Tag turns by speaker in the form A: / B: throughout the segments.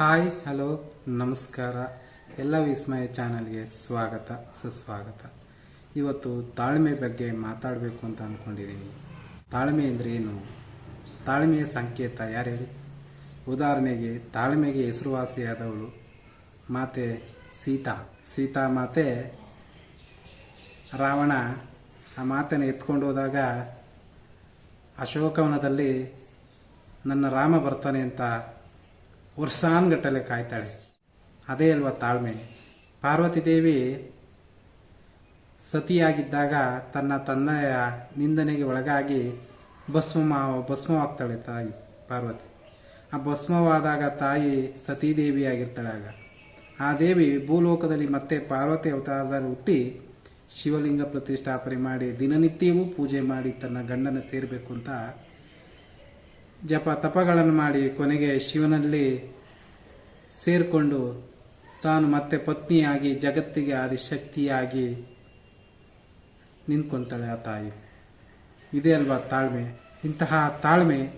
A: Hi hello ನಮಸ್ಕಾರ. ಎಲ್ಲ ವಿಸ್ಮಯ ಚಾನಲ್ಗೆ ಸ್ವಾಗತ, ಸುಸ್ವಾಗತ. ಇವತ್ತು ತಾಳ್ಮೆ ಬಗ್ಗೆ ಮಾತಾಡಬೇಕು ಅಂತ ಅಂದ್ಕೊಂಡಿದ್ದೀನಿ ತಾಳ್ಮೆ ಅಂದರೆ ಏನು? ತಾಳ್ಮೆಯ ಸಂಕೇತ ಯಾರು ಹೇಳಿ? ಉದಾಹರಣೆಗೆ, ತಾಳ್ಮೆಗೆ ಹೆಸರುವಾಸಿಯಾದವಳು ಮಾತೆ ಸೀತಾ. ಸೀತಾ ಮಾತೆ ರಾವಣ ಆ ಮಾತನ್ನು ಎತ್ಕೊಂಡು ಹೋದಾಗ ಅಶೋಕವನದಲ್ಲಿ ನನ್ನ ರಾಮ ಬರ್ತಾನೆ ಅಂತ ವರ್ಷಾನ್ಗಟ್ಟಲೆ ಕಾಯ್ತಾಳೆ. ಅದೇ ಅಲ್ವಾ ತಾಳ್ಮೆ. ಪಾರ್ವತಿ ದೇವಿ ಸತಿಯಾಗಿದ್ದಾಗ ತನ್ನ ತಂದೆಯ ನಿಂದನೆಗೆ ಒಳಗಾಗಿ ಭಸ್ಮ ಭಸ್ಮವಾಗ್ತಾಳೆ ತಾಯಿ ಪಾರ್ವತಿ. ಆ ಭಸ್ಮವಾದಾಗ ತಾಯಿ ಸತೀದೇವಿ ಆಗಿರ್ತಾಳೆ ಆಗ. ಆ ದೇವಿ ಭೂಲೋಕದಲ್ಲಿ ಮತ್ತೆ ಪಾರ್ವತಿ ಅವತಾರದಲ್ಲಿ ಹುಟ್ಟಿ ಶಿವಲಿಂಗ ಪ್ರತಿಷ್ಠಾಪನೆ ಮಾಡಿ ದಿನನಿತ್ಯವೂ ಪೂಜೆ ಮಾಡಿ ತನ್ನ ಗಂಡನ ಸೇರಬೇಕು ಅಂತ ಜಪ ತಪಗಳನ್ನು ಮಾಡಿ ಕೊನೆಗೆ ಶಿವನಲ್ಲಿ ಸೇರಿಕೊಂಡು ತಾನು ಮತ್ತೆ ಪತ್ನಿಯಾಗಿ ಜಗತ್ತಿಗೆ ಆದಿಶಕ್ತಿಯಾಗಿ ನಿಂತ್ಕೊಂತಾಳೆ ಆ ತಾಯಿ. ಇದೇ ಅಲ್ವಾ ತಾಳ್ಮೆ? ಇಂತಹ ತಾಳ್ಮೆ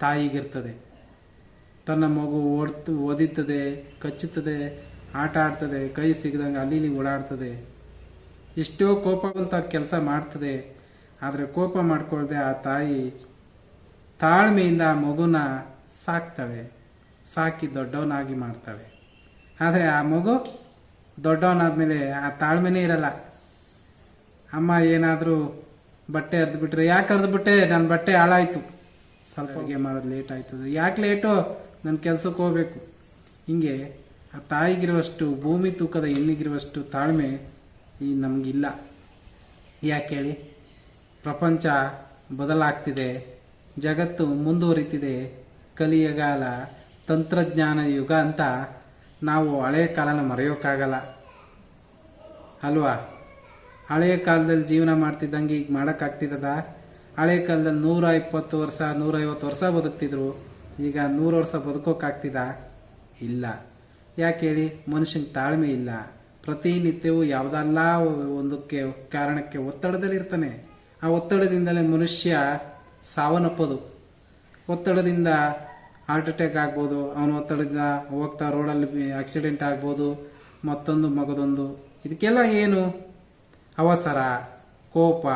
A: ತಾಯಿಗಿರ್ತದೆ. ತನ್ನ ಮಗು ಓಡ್ತು, ಓದಿತ್ತದೆ, ಕಚ್ಚುತ್ತದೆ, ಆಟ ಆಡ್ತದೆ, ಕೈ ಸಿಗದಂಗೆ ಅಲ್ಲಿ ಓಡಾಡ್ತದೆ. ಎಷ್ಟೋ ಕೋಪವಂತ ಕೆಲಸ ಮಾಡ್ತದೆ. ಆದರೆ ಕೋಪ ಮಾಡಿಕೊಳ್ಳದೆ ಆ ತಾಯಿ ತಾಳ್ಮೆಯಿಂದ ಆ ಮಗುನ ಸಾಕ್ತಾಳೆ. ಸಾಕಿ ದೊಡ್ಡವನಾಗಿ ಮಾಡ್ತಾಳೆ ಆದರೆ ಆ ಮಗು ದೊಡ್ಡವನಾದ್ಮೇಲೆ ಆ ತಾಳ್ಮೆನೇ ಇರಲ್ಲ. ಅಮ್ಮ ಏನಾದರೂ ಬಟ್ಟೆ ಅರ್ದು ಬಿಟ್ರೆ, ಯಾಕೆ ಅರ್ದು ಬಿಟ್ಟೆ? ನನ್ನ ಬಟ್ಟೆ ಹಾಳಾಯಿತು. ಸ್ವಲ್ಪ ಅಡುಗೆ ಮಾಡೋದು ಲೇಟ್ ಆಯ್ತದೆ ಯಾಕೆ ಲೇಟು ನನ್ನ ಕೆಲಸಕ್ಕೆ ಹೋಗಬೇಕು. ಹಿಂಗೆ ಆ ತಾಯಿಗಿರುವಷ್ಟು, ಭೂಮಿ ತೂಕದ ಹೆಣ್ಣಿಗಿರುವಷ್ಟು ತಾಳ್ಮೆ ಈ ನಮಗಿಲ್ಲ. ಯಾಕೆ ಹೇಳಿ? ಪ್ರಪಂಚ ಬದಲಾಗ್ತಿದೆ, ಜಗತ್ತು ಮುಂದುವರಿತಿದೆ, ಕಲಿಯಗಾಲ ತಂತ್ರಜ್ಞಾನ ಯುಗ ಅಂತ ನಾವು ಹಳೆಯ ಕಾಲನ ಮರೆಯೋಕ್ಕಾಗಲ್ಲ. ಅಲ್ವಾ? ಹಳೆಯ ಕಾಲದಲ್ಲಿ ಜೀವನ ಮಾಡ್ತಿದ್ದಂಗೆ ಈಗ ಮಾಡೋಕ್ಕಾಗ್ತಿದ್ದದ ಹಳೆಯ ಕಾಲದಲ್ಲಿ ನೂರ ಇಪ್ಪತ್ತು ವರ್ಷ ನೂರೈವತ್ತು ವರ್ಷ ಬದುಕ್ತಿದ್ರು. ಈಗ ನೂರು ವರ್ಷ ಬದುಕೋಕ್ಕಾಗ್ತಿದ? ಇಲ್ಲ. ಯಾಕೆ ಹೇಳಿ? ಮನುಷ್ಯನ ತಾಳ್ಮೆ ಇಲ್ಲ. ಪ್ರತಿನಿತ್ಯವೂ ಯಾವುದಲ್ಲ ಒಂದಕ್ಕೆ, ಕಾರಣಕ್ಕೆ ಒತ್ತಡದಲ್ಲಿರ್ತಾನೆ. ಆ ಒತ್ತಡದಿಂದಲೇ ಮನುಷ್ಯ ಸಾವನ್ನಪ್ಪೋದು. ಒತ್ತಡದಿಂದ ಹಾರ್ಟ್ ಅಟ್ಯಾಕ್ ಆಗ್ಬೋದು, ಅವನ ಒತ್ತಡದಿಂದ ಹೋಗ್ತಾ ರೋಡಲ್ಲಿ ಆಕ್ಸಿಡೆಂಟ್ ಆಗ್ಬೋದು, ಮತ್ತೊಂದು ಮಗದೊಂದು. ಇದಕ್ಕೆಲ್ಲ ಏನು? ಅವಸರ, ಕೋಪ.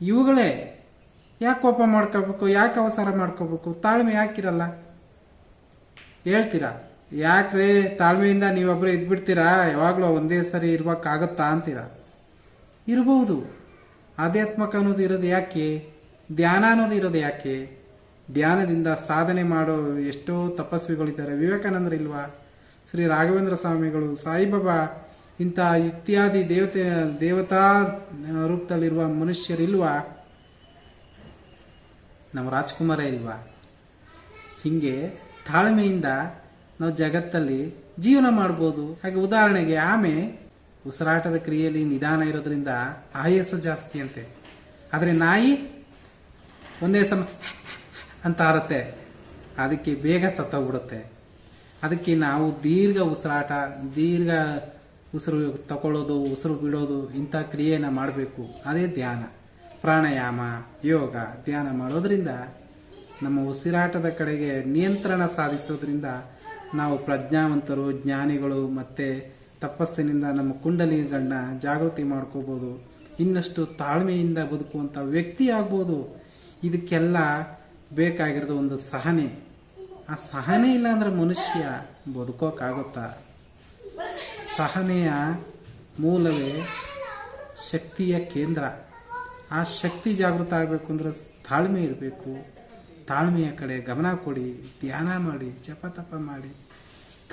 A: ಇವುಗಳೇ. ಯಾಕೆ ಕೋಪ ಮಾಡ್ಕೋಬೇಕು ಯಾಕೆ ಅವಸರ ಮಾಡ್ಕೋಬೇಕು ತಾಳ್ಮೆ ಯಾಕಿರಲ್ಲ? ಹೇಳ್ತೀರಾ? ಯಾಕ್ರೆ ತಾಳ್ಮೆಯಿಂದ ನೀವೊಬ್ಬರೇ ಇದ್ಬಿಡ್ತೀರಾ? ಯಾವಾಗಲೂ ಒಂದೇ ಸರಿ ಇರ್ಬೇಕಾಗತ್ತಾ ಅಂತೀರಾ? ಇರಬಹುದು ಆಧ್ಯಾತ್ಮಕ ಅನ್ನೋದು ಇರೋದು ಯಾಕೆ? ಧ್ಯಾನ ಅನ್ನೋದು ಇರೋದು ಯಾಕೆ? ಧ್ಯಾನದಿಂದ ಸಾಧನೆ ಮಾಡೋ ಎಷ್ಟೋ ತಪಸ್ವಿಗಳಿದ್ದಾರೆ. ವಿವೇಕಾನಂದರು ಇಲ್ವಾ? ಶ್ರೀ ರಾಘವೇಂದ್ರ ಸ್ವಾಮಿಗಳು, ಸಾಯಿಬಾಬಾ, ಇಂಥ ಇತ್ಯಾದಿ ದೇವತೆ, ದೇವತಾ ರೂಪದಲ್ಲಿರುವ ಮನುಷ್ಯರಿಲ್ವಾ? ನಮ್ಮ ರಾಜ್ಕುಮಾರ ಇಲ್ವಾ? ಹೀಗೆ ತಾಳ್ಮೆಯಿಂದ ನಾವು ಜಗತ್ತಲ್ಲಿ ಜೀವನ ಮಾಡ್ಬೋದು. ಹಾಗೆ ಉದಾಹರಣೆಗೆ ಆಮೆ ಉಸಿರಾಟದ ಕ್ರಿಯೆಯಲ್ಲಿ ನಿಧಾನ ಇರೋದ್ರಿಂದ ಆಯಸ್ಸು ಜಾಸ್ತಿ ಅಂತೆ. ಆದರೆ ನಾಯಿ ಒಂದೇ ಸಮ ಅಂತ ಅದಕ್ಕೆ ಬೇಗ ಸತ್ತೋಗ್ಬಿಡುತ್ತೆ. ಅದಕ್ಕೆ ನಾವು ದೀರ್ಘ ಉಸಿರಾಟ, ದೀರ್ಘ ಉಸಿರು ತಗೊಳ್ಳೋದು, ಉಸಿರು ಬಿಡೋದು ಇಂಥ ಕ್ರಿಯೆನ ಮಾಡಬೇಕು. ಅದೇ ಧ್ಯಾನ. ಪ್ರಾಣಾಯಾಮ, ಯೋಗ, ಧ್ಯಾನ ಮಾಡೋದ್ರಿಂದ ನಮ್ಮ ಉಸಿರಾಟದ ಕಡೆಗೆ ನಿಯಂತ್ರಣ ಸಾಧಿಸೋದ್ರಿಂದ ನಾವು ಪ್ರಜ್ಞಾವಂತರು, ಜ್ಞಾನಿಗಳು ಮತ್ತು ತಪಸ್ಸಿನಿಂದ ನಮ್ಮ ಕುಂಡಲಿಗಳನ್ನ ಜಾಗೃತಿ ಮಾಡ್ಕೋಬೋದು. ಇನ್ನಷ್ಟು ತಾಳ್ಮೆಯಿಂದ ಬದುಕುವಂಥ ವ್ಯಕ್ತಿ ಆಗ್ಬೋದು. ಇದಕ್ಕೆಲ್ಲ ಬೇಕಾಗಿರೋದು ಒಂದು ಸಹನೆ. ಆ ಸಹನೆ ಇಲ್ಲ ಅಂದ್ರೆ ಮನುಷ್ಯ ಬದುಕೋಕ್ಕಾಗುತ್ತಾ? ಸಹನೆಯ ಮೂಲವೇ ಶಕ್ತಿಯ ಕೇಂದ್ರ. ಆ ಶಕ್ತಿ ಜಾಗೃತ ಆಗಬೇಕು ಅಂದ್ರೆ ತಾಳ್ಮೆ ಇರಬೇಕು. ತಾಳ್ಮೆಯ ಕಡೆ ಗಮನ ಕೊಡಿ, ಧ್ಯಾನ ಮಾಡಿ, ಜಪ ತಪ ಮಾಡಿ.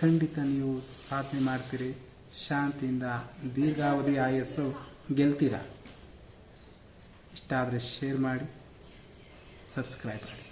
A: ಖಂಡಿತ ನೀವು ಸಾಧನೆ ಮಾಡ್ತೀರಿ. ಶಾಂತಿಯಿಂದ ದೀರ್ಘಾವಧಿ ಆಯಸ್ಸು ಗೆಲ್ತೀರ? ಇಷ್ಟ ಆದರೆ ಶೇರ್ ಮಾಡಿ ಸಬ್ಸ್ಕ್ರೈಬ್ ಮಾಡಿ.